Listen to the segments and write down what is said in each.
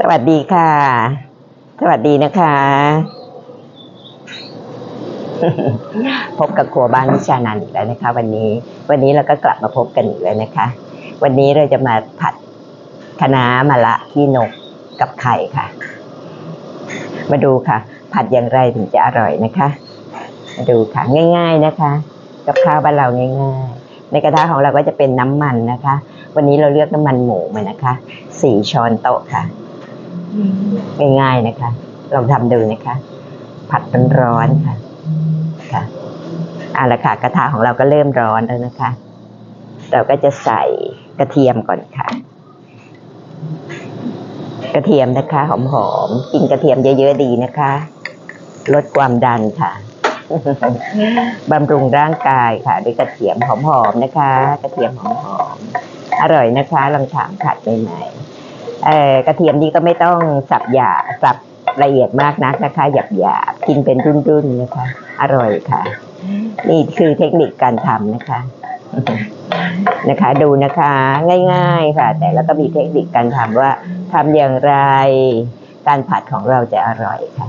สวัสดีค่ะ สวัสดีนะคะ พบกับครัวบ้านวิชานันท์อีกแล้วนะคะ วันนี้ วันนี้เราก็กลับมาพบกันอีกแล้วนะคะ วันนี้เราจะมาผัดคะน้ามะละขี้นกกับไข่ค่ะ มาดูค่ะ ผัดอย่างไรถึงจะอร่อยนะคะ มาดูค่ะง่าย ๆนะคะ กับข้าวบ้านเราง่ายๆ ในกระทะของเราก็จะเป็นน้ำมันนะคะ วันนี้เราเลือกน้ำมันหมูมานะคะสี่ช้อนโต๊ะค่ะ ง่ายๆนะคะ ลองทำดูนะคะ ผัดร้อนๆค่ะ ค่ะเอาละค่ะ กระทะของเราก็เริ่มร้อนแล้วนะคะ เราก็จะใส่กระเทียมก่อนค่ะ กระเทียมนะคะหอมๆกินกระเทียมเยอะๆดีนะคะ ลดความดันค่ะบำรุงร่างกายค่ะ ด้วยกระเทียมหอมๆนะคะ กระเทียมหอมๆอร่อยนะคะลองถามผัดใหม่ๆ เอ่อกระเทียมนี่ก็ไม่ต้องสับหยาสับละเอียดมากนักนะคะ หยาบหยาบกินเป็นรุ่นๆนะคะ อร่อยค่ะ นี่คือเทคนิคการทำนะคะ นะคะ ดูนะคะ ง่าย ๆค่ะ แต่แล้วก็มีเทคนิคการทำว่าทำอย่างไร การผัดของเราจะอร่อยค่ะ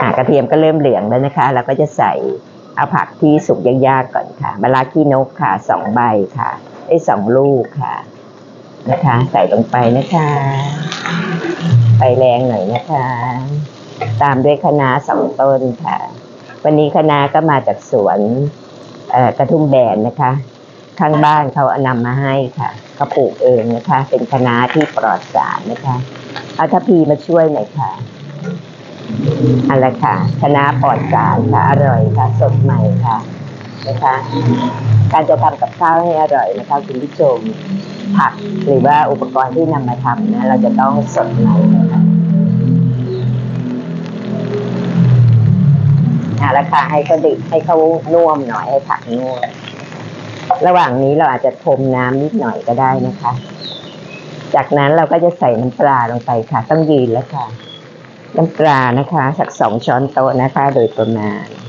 อ่ากระเทียมก็เริ่มเหลืองแล้วนะคะ เราก็จะใส่เอาผักที่สุกยากๆก่อนค่ะมะระขี้นกค่ะสองใบค่ะ ไอ้สองลูกค่ะ นะคะ ใส่ลงไปนะคะไฟแรงหน่อยนะคะ ตามด้วยคะน้าสองต้นค่ะ วันนี้คะน้าก็มาจากสวนกระทุ่มแบนนะคะ ข้างบ้านเขาเอานำมาให้ค่ะเขาปลูกเองนะคะ เป็นคะน้าที่ปลอดสารนะคะเอาทัพพีมาช่วยหน่อยค่ะเอาละค่ะคณะปลอดสารค่ะอร่อยค่ะสดใหม่ค่ะ นะคะ การจะทำกับข้าวให้อร่อยนะคะคุณผู้ชมผักหรือว่าอุปกรณ์ที่นำมาทำนะเราจะต้องสดใหม่นะคะเอาค่ะให้เขาดิให้เขาน่วมหน่อยให้ผักน่วมระหว่างนี้เราอาจจะพรมน้ำนิดหน่อยก็ได้นะคะ จากนั้นเราก็จะใส่น้ำปลาลงไปค่ะ ต้องยืนแล้วค่ะ น้ำปลานะคะ สักสองช้อนโต๊ะนะคะ โดยประมาณ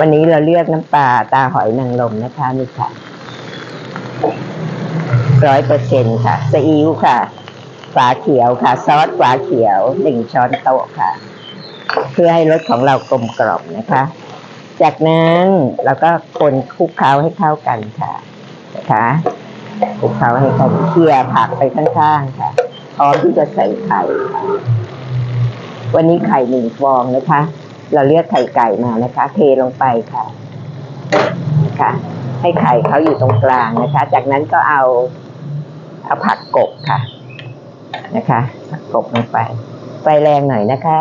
วันนี้เราเลือกน้ำปลาตาหอยนางรมนะคะนี่ค่ะร้อยเปอร์เซ็นค่ะ ซีอิ๊วค่ะ ฝาเขียวค่ะ ซอสฝาเขียวหนึ่งช้อนโต๊ะค่ะ เพื่อให้รสของเรากลมกล่อมนะคะ จากนั้นเราก็คนคลุกเคล้าให้เข้ากันค่ะนะคะคลุกเคล้าให้เข้าเคลี่ยผักไปข้างๆค่ะ พร้อมที่จะใส่ไข่วันนี้ไข่หนึ่งฟองนะคะ เราเลือกไข่ไก่มานะคะ เทลงไปค่ะค่ะ ให้ไข่เขาอยู่ตรงกลางนะคะ จากนั้นก็เอาเอาผักกบค่ะ นะคะผักกบลงไปไฟแรงหน่อยนะคะ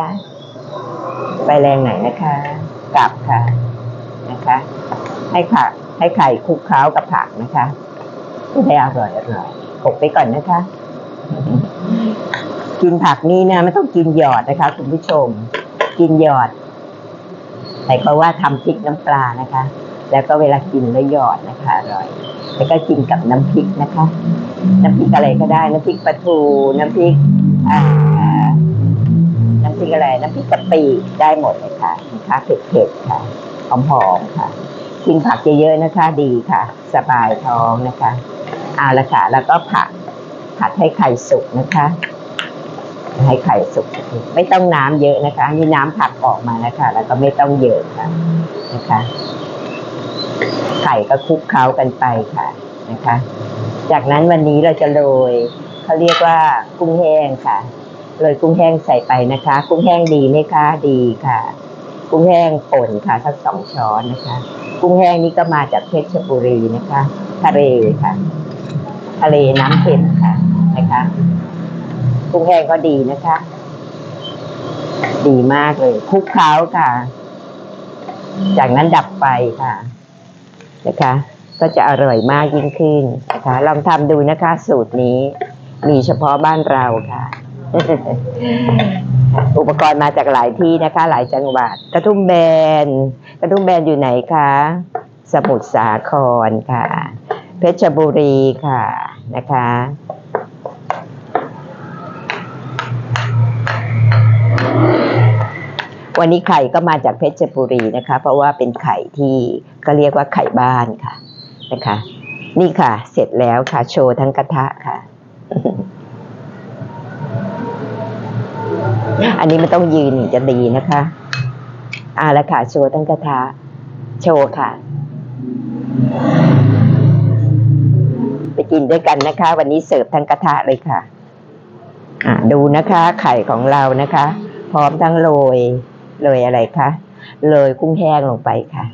ไฟแรงหน่อยนะคะกลับค่ะนะคะ ให้ผักให้ไข่คลุกเคล้ากับผักนะคะจะได้อร่อยอร่อยกบไปก่อนนะคะ กินผักนี่นะไม่ต้องกินหยอดนะคะ คุณผู้ชม กินหยอด แต่ก็ว่าทำพริกน้ำปลานะคะ แล้วก็เวลากินแล้วหยอดนะคะอร่อย แล้วก็กินกับน้ำพริกนะคะ น้ำพริกอะไรก็ได้ น้ำพริกปลาทู น้ำพริกอ่าน้ำพริกอะไร น้ำพริกกะปิได้หมดเลยค่ะนะคะเผ็ดๆค่ะหอมๆค่ะ กินผักเยอะๆนะคะ ดีค่ะ สบายท้องนะคะเอาละค่ะ แล้วก็ผัดผัดให้ไข่สุกนะคะ ให้ไข่สุกไม่ต้องน้ำเยอะนะคะนี่น้ำผักออกมานะคะ แล้วก็ไม่ต้องเยอะค่ะนะคะ ไข่ก็คลุกเคล้ากันไปค่ะนะคะ จากนั้นวันนี้เราจะโรยเขาเรียกว่ากุ้งแห้งค่ะโรยกุ้งแห้งใส่ไปนะคะ กุ้งแห้งดีไหมคะดีค่ะ กุ้งแห้งป่นค่ะสักสองช้อนนะคะ กุ้งแห้งนี่ก็มาจากเพชรบุรีนะคะ ทะเลค่ะ ทะเลน้ำเค็มค่ะนะคะ กุ้งแห้งก็ดีนะคะ ดีมากเลยคลุกเคล้าค่ะ จากนั้นดับไฟค่ะ นะคะ ก็จะอร่อยมากยิ่งขึ้นนะคะ ลองทำดูนะคะ สูตรนี้ มีเฉพาะบ้านเราค่ะ อุปกรณ์มาจากหลายที่นะคะ หลายจังหวัด กระทุ่มแบน กระทุ่มแบนอยู่ไหนคะ สมุทรสาครค่ะ เพชรบุรีค่ะนะคะ วันนี้ไข่ก็มาจากเพชรบุรีนะคะ เพราะว่าเป็นไข่ที่ก็เรียกว่าไข่บ้านค่ะนะคะ นี่ค่ะ เสร็จแล้วค่ะ โชว์ทั้งกระทะค่ะ อันนี้มันต้องยืนจะดีนะคะอ่าละค่ะ โชว์ทั้งกระทะ โชว์ค่ะ ไปกินด้วยกันนะคะ วันนี้เสิร์ฟทั้งกระทะเลยค่ะ อ่าดูนะคะ ไข่ของเรานะคะ พร้อมทั้งโรย โรยอะไรคะโรยกุ้งแห้งลงไปค่ะ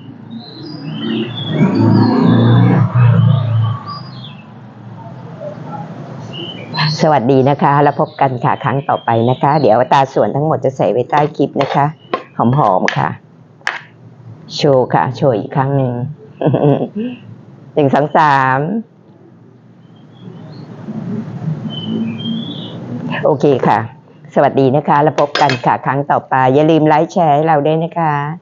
สวัสดีนะคะ แล้วพบกันค่ะครั้งต่อไปนะคะ เดี๋ยวตาส่วนทั้งหมดจะใส่ไว้ใต้คลิปนะคะ หอมๆค่ะ โชว์ค่ะ โชว์อีกครั้งหนึ่งหนึ่งสองสามโอเคค่ะ สวัสดีนะคะ แล้วพบกันค่ะครั้งต่อไป อย่าลืมไลค์แชร์ให้เราด้วยนะคะ